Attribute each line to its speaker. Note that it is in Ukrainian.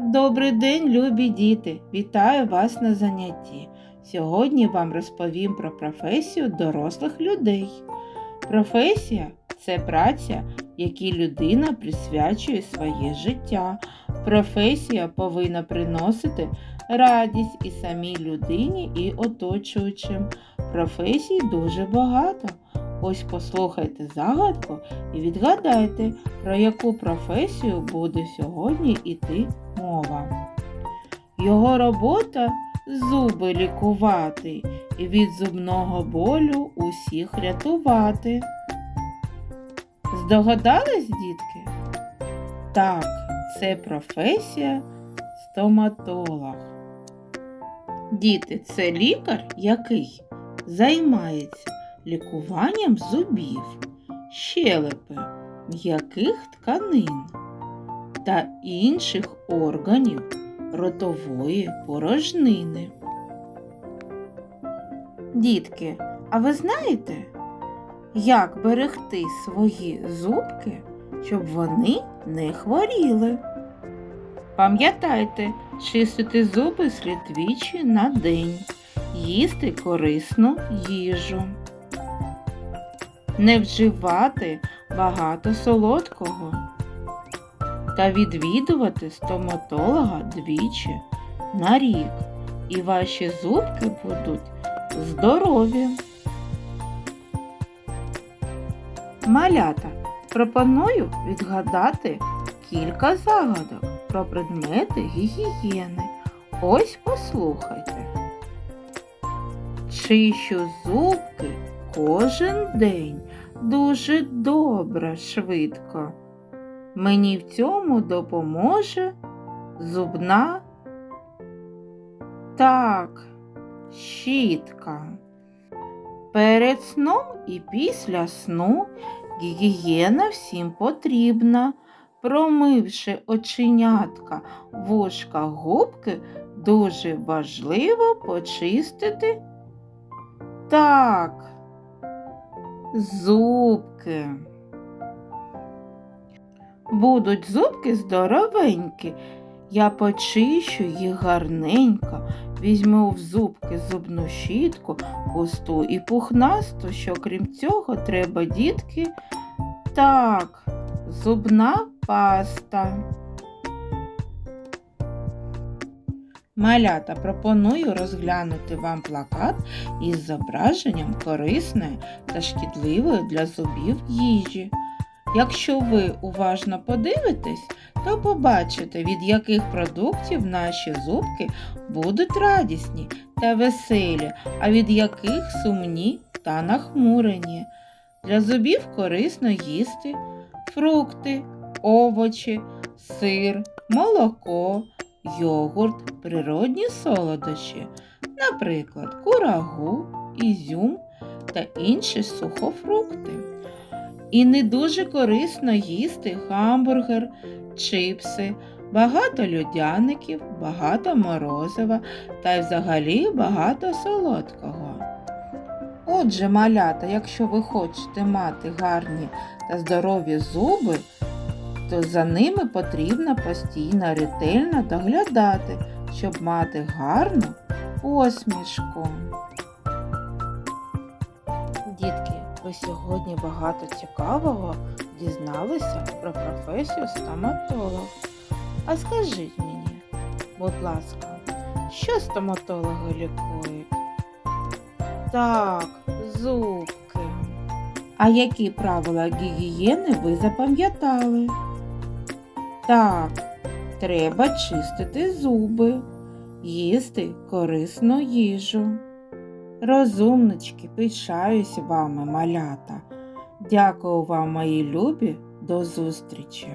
Speaker 1: Добрий день, любі діти! Вітаю вас на занятті. Сьогодні вам розповім про професію дорослих людей. Професія це праця, якій людина присвячує своє життя. Професія повинна приносити радість і самій людині, і оточуючим. Професій дуже багато. Ось послухайте загадку і відгадайте, про яку професію буде сьогодні йти мова. Його робота зуби лікувати і від зубного болю усіх рятувати. Здогадались, дітки? Так, це професія стоматолог. Діти, це лікар, який займається лікуванням зубів, щелепи, м'яких тканин та інших органів ротової порожнини. Дітки, а ви знаєте, як берегти свої зубки, щоб вони не хворіли? Пам'ятайте, чистити зуби слід двічі на день, їсти корисну їжу, не вживати багато солодкого та відвідувати стоматолога двічі на рік, і ваші зубки будуть здорові. Малята, пропоную відгадати кілька загадок про предмети гігієни. Ось послухайте. Чищу зубки кожен день дуже добре, швидко. Мені в цьому допоможе зубна так, щітка. Перед сном і після сну гігієна всім потрібна. Промивши оченятка, вушка, губки, дуже важливо почистити так, зубки. Будуть зубки здоровенькі. Я почищу їх гарненько, візьму в зубки зубну щітку, густу і пухнасту, що крім цього треба, дітки, так, зубна паста. Малята пропоную розглянути вам плакат із зображенням корисної та шкідливої для зубів їжі. Якщо ви уважно подивитесь, то побачите, від яких продуктів наші зубки будуть радісні та веселі, а від яких сумні та нахмурені. Для зубів корисно їсти фрукти, овочі, сир, молоко, йогурт, природні солодощі, наприклад, курагу, ізюм та інші сухофрукти. І не дуже корисно їсти гамбургер, чипси, багато льодяників, багато морозива та й взагалі багато солодкого. Отже, малята, якщо ви хочете мати гарні та здорові зуби, то за ними потрібно постійно ретельно доглядати, щоб мати гарну посмішку. Ви сьогодні багато цікавого дізналися про професію стоматолог. А скажіть мені, будь ласка, що стоматологи лікують? Так, зубки. А які правила гігієни ви запам'ятали? Так, треба чистити зуби, їсти корисну їжу. Розумнички, пишаюсь вами, малята. Дякую вам, мої любі, до зустрічі!